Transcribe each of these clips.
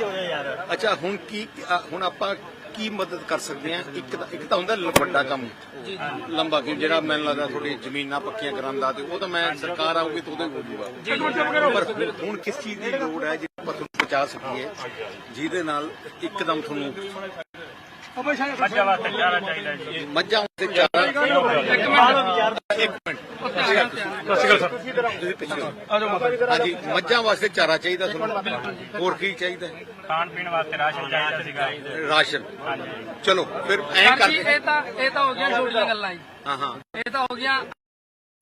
ਪਿੱਛੇ ਹੋ ਜਾ ਯਾਰ। ਅੱਛਾ ਹੁਣ ਕੀ ਅ, ਹੁਣ ਆਪਾਂ ਕੀ ਮਦਦ ਕਰ ਸਕਦੇ ਹਾਂ? ਇੱਕ ਤਾਂ ਇੱਕ ਤਾਂ ਹੁੰਦਾ ਲ- ਵੱਡਾ ਕੰਮ। ਲੰਬਾ ਕਿ ਜਿਹੜਾ ਮੈਨੂੰ ਲੱਗਦਾ ਜ਼ਮੀਨਾਂ ਪੱਕੀਆਂ ਕਰਾਉਣ ਦਾ ਤੇ ਉਹ ਤਾਂ ਮੈਂ ਸਰਕਾਰ ਆਊਗੀ ਤਾਂ ਉਹਦੇ ਹੋ ਪਰ ਹੁਣ- ਹੁਣ ਕਿਸ ਚੀਜ਼ ਦੀ ਲੋੜ ਹੈ ਜਿਹਨੂੰ ਆਪਾਂ ਤੁਹਾਨੂੰ ਪਹੁੰਚਾ ਸਕੀਏ ਜਿਹਦੇ ਨਾਲ ਇੱਕਦਮ ਤੁਹਾਨੂੰ ਮੱਝਾਂ ਵਾਸਤੇ ਚਾਰਾ ਚਾਹੀਦਾ ਜੀ। ਮੱਝਾਂ ਤੇ ਚਾਰਾ ਇੱਕ ਮਿੰਟ। ਤੁਸੀਂ ਪਿੱਛੇ। ਹਾਂਜੀ ਮੱਝਾਂ ਵਾਸਤੇ ਚਾਰਾ ਚਾਹੀਦਾ ਤੁਹਾਨੂੰ? ਹੋਰ ਕੀ ਚਾਹੀਦਾ? ਖਾਣ ਪੀਣ ਵਾਸਤੇ ਰਾਸ਼ਨ ਚਾਹੀਦਾ ਸੀਗਾ। ਰਾਸ਼ਨ। ਹਾਂਜੀ। ਚਲੋ ਫਿਰ ਐਂ ਸਰ ਜੀ ਕਰਦੇ ਇਹ ਤਾਂ ਇਹ ਤਾਂ ਹੋ ਗਿਆ ਛੋਟੀਆਂ ਗੱਲਾਂ ਜੀ। ਹਾਂ ਹਾਂ। ਇਹ ਤਾਂ ਹੋ ਗਿਆ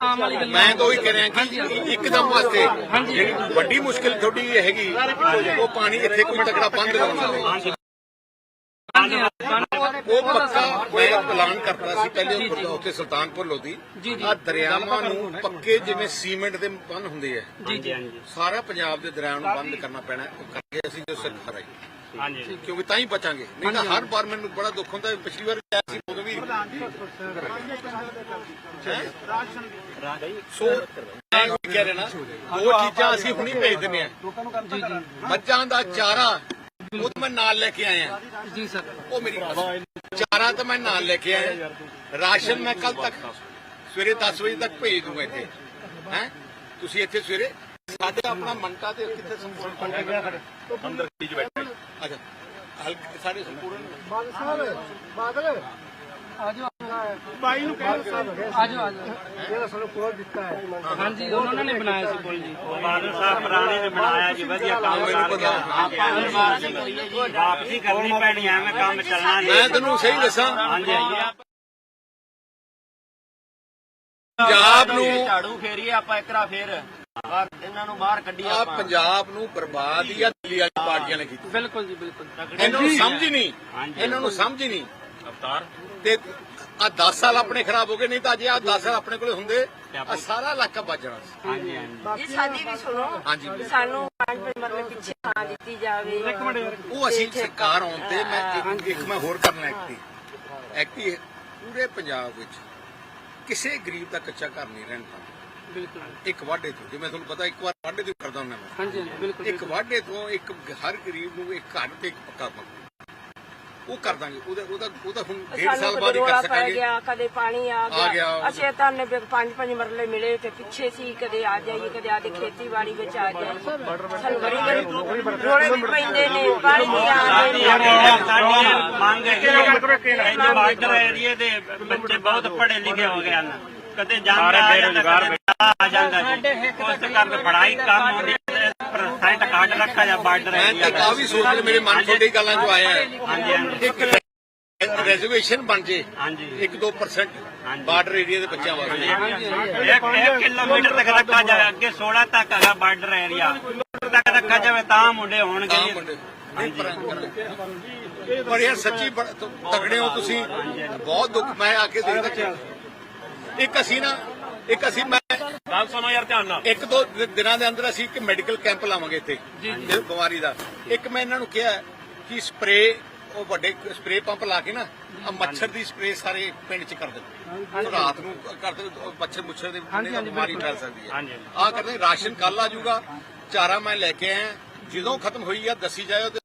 ਆਮ ਵਾਲੀ ਗੱਲਾਂ। ਮੈਂ ਤਾਂ ਉਹੀ ਕਹਿ ਰਿਹਾ ਕਿ ਇੱਕਦਮ ਵਾਸਤੇ ਜਿਹੜੀ ਵੱਡੀ ਮੁਸ਼ਕਿਲ ਤੁਹਾਡੀ ਇਹ ਹੈਗੀ ਉਹ ਪਾਣੀ ਇੱਥੇ ਕੋਈ ਤਕੜਾ ਬੰਦ ਕਰਾਉਣਾ ਉਹ ਪੱਕਾ ਮੈਂ ਐਲਾਨ ਕਰਤਾ ਸੀ ਪਹਿਲੇ ਉੱਥੇ ਸੁਲਤਾਨਪੁਰ ਲੋਧੀ। ਆ ਦਰਿਆਵਾਂ ਨੂੰ ਪੱਕੇ ਜਿਵੇਂ ਸੀਮੈਂਟ ਦੇ ਬੰਨ ਹੁੰਦੇ ਆ। ਜੀ ਜੀ। ਸਾਰਾ ਪੰਜਾਬ ਦੇ ਦਰਿਆ ਨੂੰ ਬੰਦ ਕਰਨਾ ਪੈਣਾ ਹੈ। ਉਹ ਕਰਕੇ ਅਸੀਂ ਜੋ ਸਰਕਾਰ ਆਈ ਹਾਂਜੀ ਕਿਉਂਕਿ ਤਾਂ ਹੀ ਬਚਾਂਗੇ। ਨਹੀਂ ਤਾਂ ਹਰ ਵਾਰ ਮੈਨੂੰ ਬੜਾ ਦੁੱਖ ਹੁੰਦਾ ਪਿਛਲੀ ਵਾਰ ਕਿਹਾ ਸੀ ਉਦੋਂ ਵੀ? ਸੋ ਕਹਿ ਰਿਹਾ ਨਾ ਉਹ ਚੀਜ਼ਾਂ ਅਸੀਂ ਹੁਣੀ ਭੇਜ ਦਿੰਦੇ ਆ ਜੀ ਜੀ। ਮੱਝਾਂ ਦਾ ਚਾਰਾ ਉਹ ਤਾਂ ਮੈਂ ਨਾਲ ਲੈ ਕੇ ਆਇਆ। ਜੀ ਸਰ। ਉਹ ਮੇਰੀ। ਚਾਰਾ ਤਾਂ ਮੈਂ ਨਾਲ ਲੈ ਕੇ ਆਇਆ। ਰਾਸ਼ਨ ਮੈਂ ਕੱਲ ਤੱਕ ਸਵੇਰੇ 10 ਵਜੇ ਤੱਕ ਭੇਜ ਦੂੰਗਾ ਇੱਥੇ। ਹੈ? ਤੁਸੀਂ ਇੱਥੇ ਸਵੇਰੇ ਸਾਡੇ ਆਪਣਾ ਮੰਟਾ ਤੇ ਕਿੱਥੇ ਸੰਪੂਰਨ ਅੰਦਰ ਖੀਜ ਬੈਠੇ। ਅੱਛਾ। ਹਲਕੇ ਸਾਡੇ ਸੰਪੂਰਨ ਆਜੋ ਬਾਈ ਨੂੰ ਕਹਿ ਆਜੋ ਆਜੋ। ਜਿਹੜਾ ਸਾਨੂੰ ਕੋਲ ਦਿੱਤਾ ਹੈ। ਹਾਂਜੀ ਉਹਨਾਂ ਨੇ ਬਣਾਇਆ ਸੀ ਪੁੱਲ ਜੀ। ਬਾਦਲ ਸਾਹਿਬ ਪੁਰਾਣੇ ਨੇ ਬਣਾਇਆ ਜੀ ਵਧੀਆ ਕੰਮ ਮੈਨੂੰ ਪਤਾ ਆਪਾਂ ਵਾਪਸੀ ਕਰਨੀ ਪੈਣੀ ਐਵੇਂ ਕੰਮ ਚੱਲਣਾ ਨਹੀਂ। ਮੈਂ ਤੈਨੂੰ ਸਹੀ ਦੱਸਾਂ। ਹਾਂਜੀ ਪੰਜਾਬ ਨੂੰ ਝਾੜੂ ਫੇਰੀਏ ਆਪਾਂ ਇਕਰਾ ਫੇਰ। ਬਾਹਰ ਇਹਨਾਂ ਨੂੰ ਬਾਹਰ ਕੱਢੀਏ ਆ ਆਪਾਂ। ਪੰਜਾਬ ਨੂੰ ਬਰਬਾਦ ਹੀ ਆ ਦਿੱਲੀ ਵਾਲੀ ਪਾਰਟੀਆਂ ਨੇ ਕੀਤੀ। ਬਿਲਕੁਲ ਜੀ ਬਿਲਕੁਲ। ਇਹਨਾਂ ਨੂੰ ਸਮਝ ਹੀ ਨਹੀਂ ਇਹਨਾਂ ਨੂੰ ਸਮਝ ਹੀ ਨਹੀਂ। ਅਵਤਾਰ। ਤੇ ਆ 10 ਸਾਲ ਆਪਣੇ ਖਰਾਬ ਹੋ ਗਏ ਨਹੀਂ ਤਾਂ ਜੇ ਆ 10 ਸਾਲ ਆਪਣੇ ਕੋਲੇ ਹੁੰਦੇ ਆ ਸਾਰਾ ਇਲਾਕਾ ਬਚ ਜਾਣਾ ਸੀ। ਹਾਂਜੀ ਹਾਂਜੀ। ਜੀ ਸਾਡੀ ਵੀ ਸੁਣੋ ਹਾਂਜੀ ਸਾਨੂੰ ਪੰਜ ਪੰਜ ਮਰਲੇ ਪਿੱਛੇ ਥਾਂ ਦਿੱਤੀ ਜਾਵੇ। ਉਹ ਅਸੀਂ ਸਰਕਾਰ ਆਉਣ ਤੇ ਮੈਂ ਇੱਕ- ਇੱਕ ਮੈਂ ਹੋਰ ਕਰਨਾ ਐਕਟੀ ਐਕਟੀ ਪੂਰੇ ਪੰਜਾਬ ਵਿੱਚ ਕਿਸੇ ਗਰੀਬ ਦਾ ਕੱਚਾ ਘਰ ਨਹੀਂ ਰਹਿਣ ਤਾਂ ਬਿਲਕੁਲ। ਇੱਕ ਵਾਢੇ ਤੋਂ ਜਿਵੇਂ ਤੁਹਾਨੂੰ ਪਤਾ ਇੱਕ ਵਾਰ ਵਾਢੇ ਤੋਂ ਕਰਦਾ ਹੁੰਦਾ ਮੈਂ। ਹਾਂਜੀ ਹਾਂਜੀ ਬਿਲਕੁਲ ਇੱਕ ਵਾਢੇ ਤੋਂ ਇੱਕ ਹਰ ਗਰੀਬ ਨੂੰ ਇੱਕ ਘਰ ਤੇ ਇੱਕ ਪੱਕਾ ਮਕਾਨ ਉਹ ਕਰ ਦਾਂਗੇ। ਉਹਦਾ ਉਹਦਾ ਉਹਦਾ ਹੁਣ ਡੇਢ ਸਾਨੂੰ ਸਾਲ ਕਦੇ ਬਾਅਦ ਹੀ ਕਰ ਪੈ ਸਕਾਂਗੇ। ਗਿਆ ਕਦੇ ਪਾਣੀ ਆ ਆ ਗਿਆ। ਅਸੀਂ ਤਾਂ ਨੇ ਪੰਜ ਪੰਜ ਮਰਲੇ ਮਿਲੇ ਤੇ ਪਿੱਛੇ ਸੀ ਕਦੇ ਆ ਜਾਈਏ ਕਦੇ ਆਦੇ ਖੇਤੀਬਾੜੀ ਵਿੱਚ ਆ ਜਾਈਏ। ਸਾਨੂੰ ਬੜੀ ਬੜੀ ਰੋਲੇ ਵੀ ਪੈਂਦੇ ਨੇ ਪਾਣੀ ਨਹੀਂ ਆਉਂਦੇ ਸਾਡੀ ਮੰਗ ਹੈ ਇਹ ਬਾਰਡਰ ਏਰੀਏ ਦੇ ਬੱਚੇ ਬਹੁਤ ਪੜ੍ਹੇ ਲਿਖੇ ਹੋ ਗਏ ਹਨ। ਕਦੇ ਜਾਂਦਾ ਆ ਜਾਂਦਾ ਕਦੇ ਆ ਜਾਂਦਾ ਜੀ। ਉਸ ਕਰਕੇ ਪੜ੍ਹਾਈ ਕੰਮ ਹੁੰਦੀ ਹੈ ਪਰਸੈਂਟ ਕੱਟ ਰੱਖਾ ਜਾ ਬਾਰਡਰ ਮੈਂ ਏਰੀਆ ਤਾਂ ਕਾਫੀ ਸੋਚ ਕੇ ਮੇਰੇ ਮਨ ਤੁਹਾਡੀ ਗੱਲਾਂ ਚ ਆਇਆ। ਹੈ ਹਾਂਜੀ ਹਾਂਜੀ। ਇੱਕ ਰੈਜ਼ਰਵੇਸ਼ਨ ਬਣ ਜੇ ਹਾਂਜੀ। 1-2% ਹਾਂਜੀ। ਬਾਰਡਰ ਏਰੀਆ ਦੇ ਬੱਚਿਆਂ ਵਾਸਤੇ। ਇੱਕ ਇੱਕ ਕਿਲੋਮੀਟਰ ਤੱਕ ਰੱਖਾ ਜਾਵੇ ਅੱਗੇ 16 ਤੱਕ ਹੈਗਾ ਬਾਰਡਰ ਏਰੀਆ ਤੱਕ ਰੱਖਾ ਜਾਵੇ ਤਾਂ ਮੁੰਡੇ ਹੋਣਗੇ। ਜੀ। ਮੁੰਡੇ। ਨਹੀਂ ਪਰ ਪਰ ਯਾਰ ਸੱਚੀ ਬੜ- ਤ- ਤਗੜੇ ਹੋ ਤੁਸੀਂ। ਬਹੁਤ ਦੁੱਖ ਮੈਂ ਆ ਕੇ ਦੇਖਦਾ ਇੱਕ ਅਸੀਂ ਨਾ ਇੱਕ ਅਸੀਂ ਮੈਂ ਗੱਲ ਸੁਣੋ ਯਾਰ ਧਿਆਨ ਨਾਲ। ਇੱਕ ਦੋ ਦਿ- ਦਿਨਾਂ ਦੇ ਅੰਦਰ ਅਸੀਂ ਇੱਕ ਮੈਡੀਕਲ ਕੈਂਪ ਲਾਵਾਂਗੇ ਇੱਥੇ ਇਸ ਬਿਮਾਰੀ ਦਾ। ਇੱਕ ਮੈਂ ਇਹਨਾਂ ਨੂੰ ਕਿਹਾ ਕਿ ਸਪਰੇ ਉਹ ਵੱਡੇ ਸਪਰੇ ਪੰਪ ਲਾ ਕੇ ਨਾ ਆ ਮੱਛਰ ਦੀ ਸਪਰੇ ਸਾਰੇ ਪਿੰਡ 'ਚ ਕਰ ਦਿੰਦੇ। ਰਾਤ ਨੂੰ ਕਰ ਦੇ ਮੱਛਰ ਮੁੱਛਰ ਦੇ ਬਿਮਾਰੀ ਫੈਲ ਸਕਦੀ ਹੈ। ਹਾਂਜੀ। ਆ ਕਰਦੇ ਰਾਸ਼ਨ ਕੱਲ ਆ ਜਾਊਗਾ ਚਾਰਾ ਮੈਂ ਲੈ ਕੇ ਆਇਆ। ਜਦੋਂ ਖਤਮ ਹੋਈ ਆ ਦੱਸੀ ਜਾਇਓ ਤੇ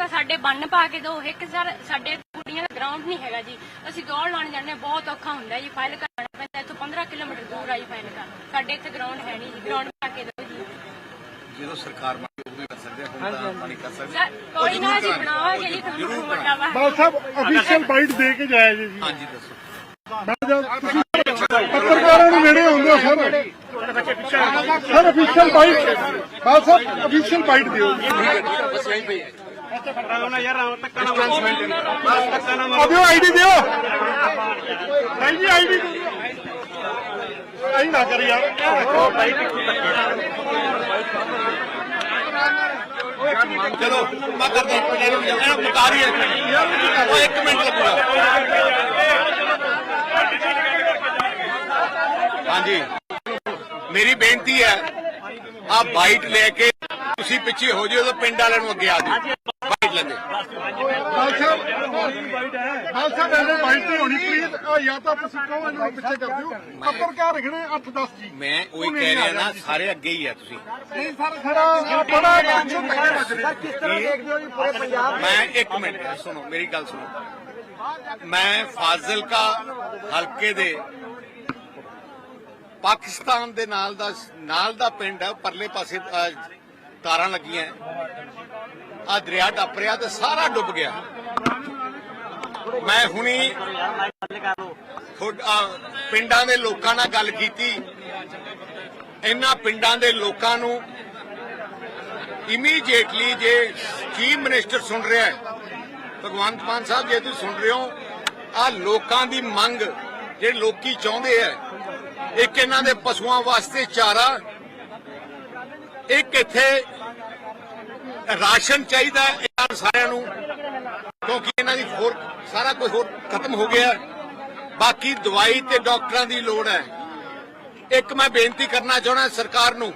ਤਾਂ ਸਾਡੇ ਬੰਨ ਪਾ ਕੇ ਦਿਓ ਇੱਕ ਸਰ ਸਾਡੇ ਕੁੜੀਆਂ ਦਾ ਗਰਾਊਂਡ ਨਹੀਂ ਹੈਗਾ ਜੀ। ਅਸੀਂ ਦੌੜ ਲਾਉਣ ਜਾਂਦੇ ਹਾਂ, ਬਹੁਤ ਔਖਾ ਹੁੰਦਾ ਜੀ ਫਾਈਲ ਕਰਨਾ ਪੈਂਦਾ ਇੱਥੋਂ 15 ਕਿਲੋਮੀਟਰ ਦੂਰ ਆ ਜੀ ਫਾਈਲ ਕਰ ਸਾਡੇ ਇੱਥੇ ਗਰਾਊਂਡ ਹੈ ਨਹੀਂ ਜੀ ਗਰਾਊਂਡ ਪਾ ਕੇ ਦਿਓ ਜੀ। ਜਦੋਂ ਸਰਕਾਰ ਹੀ ਕਰ ਸਕਦੇ ਹਾਂ, ਹੁਣ ਤਾਂ ਨਹੀਂ ਕਰ ਸਕਦੇ। ਸਰ ਕੋਈ ਨਾ ਅਸੀਂ ਬਣਾਵਾਂਗੇ ਜੀ ਤੁਹਾਨੂੰ ਵੱਡਾ ਵਾ ਬਾਲ ਸਾਹਿਬ ਅਫੀਸ਼ੀਅਲ ਬਾਈਟ ਦੇ ਕੇ ਜਾਇਆ ਜੀ। ਜੀ ਹਾਂਜੀ ਦੱਸੋ। ਪੱਤਰਕਾਰਾਂ ਨੂੰ ਨੇੜੇ ਆਉਂਦੇ ਹੋ sir. Sir official bite Bal Sahib official bite ਦਿਓ। ਆ ਦਿਓ ਆਈਡੀ ਦਿਓ। ਭਾਈ ਜੀ ਆਈਡੀ ਆਈ ਨਾ ਕਰ ਯਾਰ। ਚਲੋ ਮੈਂ ਕਰਦਾ ਮਿੰਟ ਇਹਨੂੰ ਇਹਨੂੰ ਮੁਕਾ ਰਹੀ ਹੈ ਉਹ ਇੱਕ ਮਿੰਟ ਲੱਗੂਗਾ। ਹਾਂਜੀ। ਮੇਰੀ ਬੇਨਤੀ ਹੈ ਆ ਬਾਈਟ ਲੈ ਕੇ ਤੁਸੀਂ ਪਿੱਛੇ ਹੋ ਜਿਓ ਤਾਂ ਪਿੰਡ ਵਾਲਿਆਂ ਨੂੰ ਅੱਗੇ ਆ ਜਾਓ। ਬਾਈਟ ਲੈਂਦੇ। ਖਾਲਸਾ ਖਾਲਸਾ ਡੈਲੇ ਬਾਈਟ ਨਹੀਂ ਹੋਣੀ ਪਲੀਜ਼ ਜਾਂ ਤਾਂ ਤੁਸੀਂ ਕਹੋ ਇਹਨਾਂ ਪਿੱਛੇ ਕਰ ਦਿਓ। ਪੱਤਰਕਾਰ ਰੱਖਣੇ 8-10 ਜੀ। ਮੈਂ ਉਹੀ ਕਹਿ ਰਿਹਾ ਨਾ ਸਾਰੇ ਅੱਗੇ ਹੀ ਆ ਤੁਸੀਂ। ਨਹੀਂ ਸਰ ਖੜਾ ਬੜਾ ਟੈਨਸ਼ਨ ਤੱਕ ਵੱਜ ਰਹੀ। ਕਿਸ ਤਰ੍ਹਾਂ ਦੇਖਦੇ ਹੋ ਜੀ ਪੂਰੇ ਪੰਜਾਬ ਮੈਂ ਇੱਕ ਮਿੰਟ ਸੁਣੋ ਮੇਰੀ ਗੱਲ ਸੁਣੋ। ਮੈਂ ਫਾਜ਼ਿਲਕਾ ਹਲਕੇ ਦੇ ਪਾਕਿਸਤਾਨ ਦੇ ਨਾਲ ਦਾ ਨਾਲ ਦਾ ਪਿੰਡ ਹੈ ਪਰਲੇ ਪਾਸੇ ਤਾਰਾਂ ਲੱਗੀਆਂ। ਆ ਦਰਿਆ ਟੱਪ ਰਿਹਾ ਤੇ ਸਾਰਾ ਡੁੱਬ ਗਿਆ। ਮੈਂ ਹੁਣੀ ਪਿੰਡਾਂ ਦੇ ਲੋਕਾਂ ਨਾਲ ਗੱਲ ਕੀਤੀ। ਇਹਨਾਂ ਪਿੰਡਾਂ ਦੇ ਲੋਕਾਂ ਨੂੰ ਇਮੀਡੀਏਟਲੀ ਜੇ ਚੀਫ ਮਿਨਿਸਟਰ ਸੁਣ ਰਿਹਾ ਹੈ, ਭਗਵੰਤ ਮਾਨ ਸਾਹਿਬ ਜੇ ਤੁਸੀਂ ਸੁਣ ਰਹੇ ਹੋ ਆ ਲੋਕਾਂ ਦੀ ਮੰਗ ਜਿਹੜੇ ਲੋਕੀ ਚਾਹੁੰਦੇ ਆ ਇੱਕ ਇਹਨਾਂ ਦੇ ਪਸ਼ੂਆਂ ਵਾਸਤੇ ਚਾਰਾ ਇੱਕ ਇੱਥੇ ਰਾਸ਼ਨ ਚਾਹੀਦਾ ਇਹਨਾਂ ਸਾਰਿਆਂ ਨੂੰ, ਕਿਉਂਕਿ ਇਹਨਾਂ ਦੀ ਹੋਰ ਸਾਰਾ ਕੁਝ ਹੋਰ ਖਤਮ ਹੋ ਗਿਆ ਬਾਕੀ ਦਵਾਈ ਤੇ ਡਾਕਟਰਾਂ ਦੀ ਲੋੜ ਹੈ। ਇੱਕ ਮੈਂ ਬੇਨਤੀ ਕਰਨਾ ਚਾਹਣਾ ਸਰਕਾਰ ਨੂੰ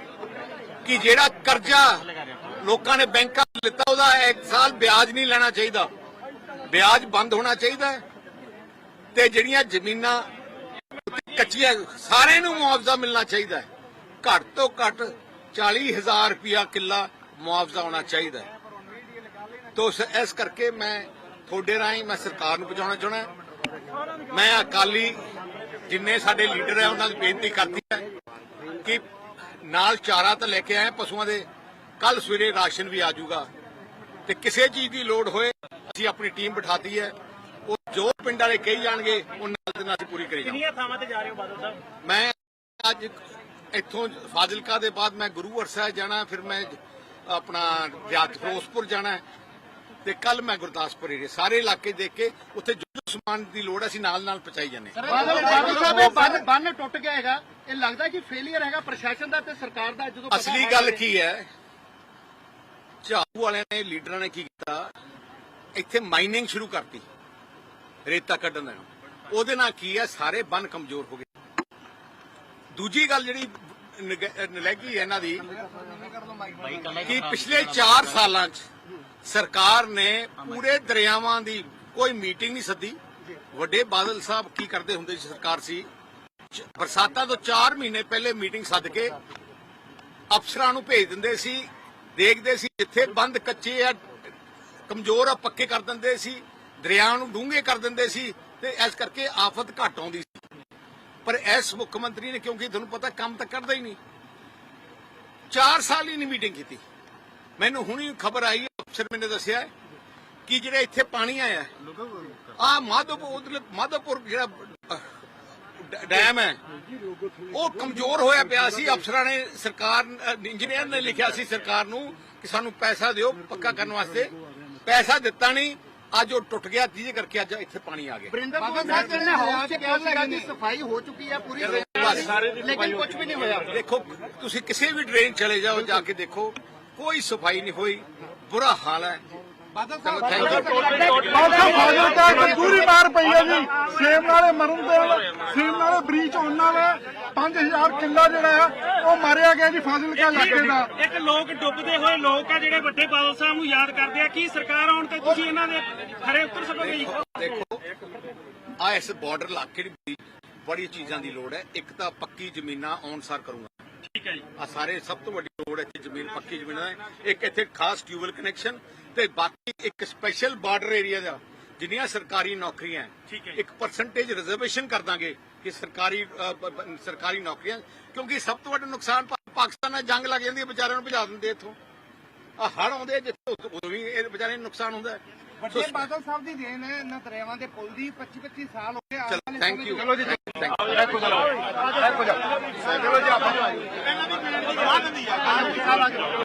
ਕਿ ਜਿਹੜਾ ਕਰਜ਼ਾ ਲੋਕਾਂ ਨੇ ਬੈਂਕਾਂ ਤੋਂ ਲਿੱਤਾ ਉਹਦਾ ਇੱਕ ਸਾਲ ਵਿਆਜ ਨਹੀਂ ਲੈਣਾ ਚਾਹੀਦਾ। ਵਿਆਜ ਬੰਦ ਹੋਣਾ ਚਾਹੀਦਾ ਤੇ ਜਿਹੜੀਆਂ ਜ਼ਮੀਨਾਂ ਕੱਚੀਆਂ, ਸਾਰਿਆਂ ਨੂੰ ਮੁਆਵਜ਼ਾ ਮਿਲਣਾ ਚਾਹੀਦਾ ਘੱਟ ਤੋਂ ਘੱਟ 40000 ਰੁਪਇਆ ਕਿੱਲਾ ਮੁਆਵਜ਼ਾ ਹੋਣਾ ਚਾਹੀਦਾ ਹੈ। ਤੋ ਇਸ ਕਰਕੇ ਮੈਂ ਤੁਹਾਡੇ ਰਾਹੀਂ ਮੈਂ ਸਰਕਾਰ ਨੂੰ ਪਹੁੰਚਾਉਣਾ ਚਾਹਣਾ ਮੈਂ ਅਕਾਲੀ ਜਿੰਨੇ ਸਾਡੇ ਲੀਡਰ ਹੈ ਉਹਨਾਂ ਨੂੰ ਬੇਨਤੀ ਕਰਦੀ ਹੈ ਕਿ ਨਾਲ ਚਾਰਾ ਤਾਂ ਲੈ ਕੇ ਆਏ ਪਸ਼ੂਆਂ ਦੇ। ਕੱਲ ਸਵੇਰੇ ਰਾਸ਼ਨ ਵੀ ਆ ਜਾਊਗਾ। ਤੇ ਕਿਸੇ ਚੀਜ਼ ਦੀ ਲੋੜ ਹੋਏ ਅਸੀਂ ਆਪਣੀ ਟੀਮ ਬਿਠਾਤੀ ਹੈ। ਉਹ ਜੋ ਪਿੰਡ ਵਾਲੇ ਕਹੀ ਜਾਣਗੇ ਉਹਨਾਂ ਦੇ ਨਾਲ ਅਸੀਂ ਪੂਰੀ ਕਰੀ ਜਾਵਾਂਗੇ। ਕਿੰਨੀਆਂ ਥਾਵਾਂ ਤੇ ਜਾ ਰਹੇ ਹੋ ਬਾਦਲ ਸਾਹਿਬ? ਮੈਂ ਅੱਜ ਇੱਥੋਂ ਫਾਜ਼ਿਲਕਾ ਦੇ ਬਾਅਦ ਮੈਂ ਗੁਰੂ ਸਾਹਿਬ ਜਾਣਾ ਫਿਰ ਮੈਂ ਆਪਣਾ ਰਿਆਤ ਫਿਰੋਜ਼ਪੁਰ ਜਾਣਾ ਤੇ ਕੱਲ ਮੈਂ ਗੁਰਦਾਸਪੁਰ ਏਰੀਆ ਸਾਰੇ ਇਲਾਕੇ ਦੇਖ ਕੇ ਉੱਥੇ ਜੋ ਸਮਾਨ ਦੀ ਲੋੜ ਹੈ ਅਸੀਂ ਨਾਲ ਨਾਲ ਪਹੁੰਚਾਈ ਜਾਂਦੇ ਬਾਦਲ ਸਾਹਿਬ ਇਹ ਬੰਨ ਬੰਨ ਟੁੱਟ ਗਿਆ ਹੈਗਾ। ਇਹ ਲੱਗਦਾ ਕਿ ਫੇਲਿਅਰ ਹੈਗਾ ਪ੍ਰਸ਼ਾਸਨ ਦਾ ਤੇ ਸਰਕਾਰ ਦਾ ਜਦੋਂ ਅਸਲੀ ਗੱਲ ਕੀ ਹੈ ਝਾੜੂ ਵਾਲਿਆਂ ਨੇ ਲੀਡਰਾਂ ਨੇ ਕੀ ਕੀਤਾ? ਇੱਥੇ ਮਾਈਨਿੰਗ ਸ਼ੁਰੂ ਕਰਤੀ ਰੇਤਾ ਕੱਢਣ ਦਾ। ਉਹਦੇ ਨਾਲ ਕੀ ਹੈ? ਸਾਰੇ ਬੰਨ ਕਮਜ਼ੋਰ ਹੋ ਗਏ। ਦੂਜੀ ਗੱਲ ਜਿਹੜੀ ਨਲੈਕੀ ਹੈ ਇਹਨਾਂ ਦੀ ਕਿ ਪਿਛਲੇ 4 ਸਾਲਾਂ 'ਚ ਸਰਕਾਰ ਨੇ ਪੂਰੇ ਦਰਿਆਵਾਂ ਦੀ ਕੋਈ ਮੀਟਿੰਗ ਨਹੀਂ ਸੱਦੀ। ਵੱਡੇ ਬਾਦਲ ਸਾਹਿਬ ਕੀ ਕਰਦੇ ਹੁੰਦੇ ਸੀ ਸਰਕਾਰ ਸੀ? ਬਰਸਾਤਾਂ ਤੋਂ 4 ਮਹੀਨੇ ਪਹਿਲੇ ਮੀਟਿੰਗ ਸੱਦ ਕੇ ਅਫਸਰਾਂ ਨੂੰ ਭੇਜ ਦਿੰਦੇ ਸੀ ਦੇਖਦੇ ਸੀ ਜਿੱਥੇ ਬੰਦ ਕੱਚੇ ਆ ਕਮਜ਼ੋਰ ਆ ਪੱਕੇ ਕਰ ਦਿੰਦੇ ਸੀ ਦਰਿਆ ਨੂੰ ਡੂੰਘੇ ਕਰ ਦਿੰਦੇ ਸੀ ਤੇ ਇਸ ਕਰਕੇ ਆਫਤ ਘਟ ਆਉਂਦੀ ਸੀ। ਪਰ ਇਸ ਮੁੱਖ ਮੰਤਰੀ ਨੇ ਕਿਉਂਕਿ ਤੁਹਾਨੂੰ ਪਤਾ ਕੰਮ ਤਾਂ ਕਰਦਾ ਹੀ ਨਹੀਂ। 4 ਸਾਲ ਹੀ ਨਹੀਂ ਮੀਟਿੰਗ ਕੀਤੀ। ਮੈਨੂੰ ਹੁਣੀ ਖਬਰ ਆਈ, ਅਫਸਰ ਮੈਨੇ ਦੱਸਿਆ ਕਿ ਜਿਹੜਾ ਇੱਥੇ ਪਾਣੀ ਆਇਆ, ਆ ਮਾਧੋਪੁਰ ਉਧਰਲੇ ਮਾਧੋਪੁਰ ਜਿਹੜਾ ਡੈਮ ਹੈ, ਉਹ ਕਮਜ਼ੋਰ ਹੋਇਆ ਪਿਆ ਸੀ। ਅਫਸਰਾਂ ਨੇ ਸਰਕਾਰ, ਇੰਜੀਨੀਅਰ ਨੇ ਲਿਖਿਆ ਸੀ ਸਰਕਾਰ ਨੂੰ ਕਿ ਸਾਨੂੰ ਪੈਸਾ ਦਿਓ ਪੱਕਾ ਕਰਨ ਵਾਸਤੇ। ਪੈਸਾ ਦਿੱਤਾ ਨਹੀਂ। ਅੱਜ ਉਹ ਟੁੱਟ ਗਿਆ ਜਿਹਦੇ ਕਰਕੇ ਅੱਜ ਇੱਥੇ ਪਾਣੀ ਆ ਗਿਆ। ਵਰਿੰਦਰ ਕੁਮਾਰ ਸਾਹਿਬ ਨੇ ਹਾਊਸ 'ਚ ਕਿਹਾ ਸੀਗਾ ਕਿ ਸਫ਼ਾਈ ਹੋ ਚੁੱਕੀ ਹੈ ਪੂਰੀ ਲੇਕਿਨ ਕੁਝ ਵੀ ਨਹੀਂ ਹੋਇਆ। ਦੇਖੋ ਤੁਸੀਂ ਕਿਸੇ ਵੀ ਡਰੇਨ ਚਲੇ ਜਾਓ ਜਾ ਕੇ ਦੇਖੋ ਕੋਈ ਸਫ਼ਾਈ ਨਹੀਂ ਹੋਈ ਬੁਰਾ ਹਾਲ ਹੈ। ਬਾਦਲ ਫਾਜ਼ਲ ਦਾ ਇੱਕ ਦੂਰੀ ਮਾਰ ਪਈ ਹੈ ਜੀ। ਸੇਮ ਨਾਲੇ ਮਰਨ ਦੇ ਸੇਮ ਨਾਲੇ ਬ੍ਰੀਚ ਹੋਣ ਨਾਲ 5000 ਕਿੱਲਾ ਜਿਹੜਾ ਹੈ ਉਹ ਮਾਰਿਆ ਗਿਆ ਜੀ ਫਾਜ਼ਿਲਕਾ ਇਲਾਕੇ ਦਾ। ਇੱਕ ਲੋਕ ਡੁੱਬਦੇ ਹੋਏ ਲੋਕ ਆ ਜਿਹੜੇ ਵੱਡੇ ਬਾਦਲ ਸਾਹਿਬ ਨੂੰ ਯਾਦ ਕਰਦੇ ਆ। ਕੀ ਸਰਕਾਰ ਆਉਣ ਤੇ ਤੁਸੀਂ ਇਹਨਾਂ ਦੇ ਖਰੇ ਉਤਰ ਸਕੋਗੇ ਜੀ? ਦੇਖੋ ਆ ਇਸ ਬਾਰਡਰ ਇਲਾਕੇ ਦੀ ਬੜੀ- ਚੀਜ਼ਾਂ ਦੀ ਲੋੜ ਹੈ। ਇੱਕ ਤਾਂ ਪੱਕੀ ਜ਼ਮੀਨਾਂ ਆਉਣਸਾਰ ਕਰੂੰਗਾ। ਠੀਕ ਹੈ ਜੀ। ਆ ਸਾਰੇ ਸਭ ਤੋਂ ਵੱਡੀ ਲੋੜ ਇੱਥੇ ਜ਼ਮੀਨ ਪੱਕੀ ਜ਼ਮੀਨਾਂ ਹੈ। ਇੱਕ ਇੱਥੇ ਖਾਸ ਟਿਊਬਲ ਕਨੈਕਸ਼ਨ ਤੇ ਬਾਕੀ ਇੱਕ ਸਪੈਸ਼ਲ ਬਾਰਡਰ ਏਰੀਆ ਦਾ ਜਿੰਨੀਆਂ ਸਰਕਾਰੀ ਨੌਕਰੀਆਂ ਠੀਕ ਹੈ। ਇੱਕ ਪਰਸੈਂਟੇਜ ਰਿਜ਼ਰਵੇਸ਼ਨ ਕਰ ਦਾਂਗੇ ਕਿ ਸਰਕਾਰੀ ਸਰਕਾਰੀ ਨੌਕਰੀਆਂ ਕਿਉਂਕਿ ਸਭ ਤੋਂ ਵੱਡਾ ਨੁਕਸਾਨ ਪਾਕਿਸਤਾਨ ਨਾਲ ਜੰਗ ਲੱਗ ਜਾਂਦੀ ਹੈ ਵਿਚਾਰਿਆਂ ਨੂੰ ਭਜਾ ਦਿੰਦੇ ਇੱਥੋਂ। ਆ ਹੜ ਆਉਂਦੇ ਜਿੱਥੇ ਉਦੋਂ- ਵੀ ਇਹ ਵਿਚਾਰਿਆਂ ਨੂੰ ਨੁਕਸਾਨ ਹੁੰਦਾ ਵੱਡੇ ਬਾਦਲ ਸਾਹਿਬ ਦੀ ਦੇਣ ਹੈ ਇਹਨਾਂ ਦਰਿਆਵਾਂ ਦੇ ਪੁਲ ਦੀ 25 25 ਸਾਲ ਹੋ ਗਏ ਆਉਣ ਚਲੋ ਵਾਲੇ ਥੈਂਕ ਯੂ ਚਲੋ ਜੀ ਥੈਂਕ ਯੂ ਇਹਨਾਂ ਦੀ ਬੇਨਤੀ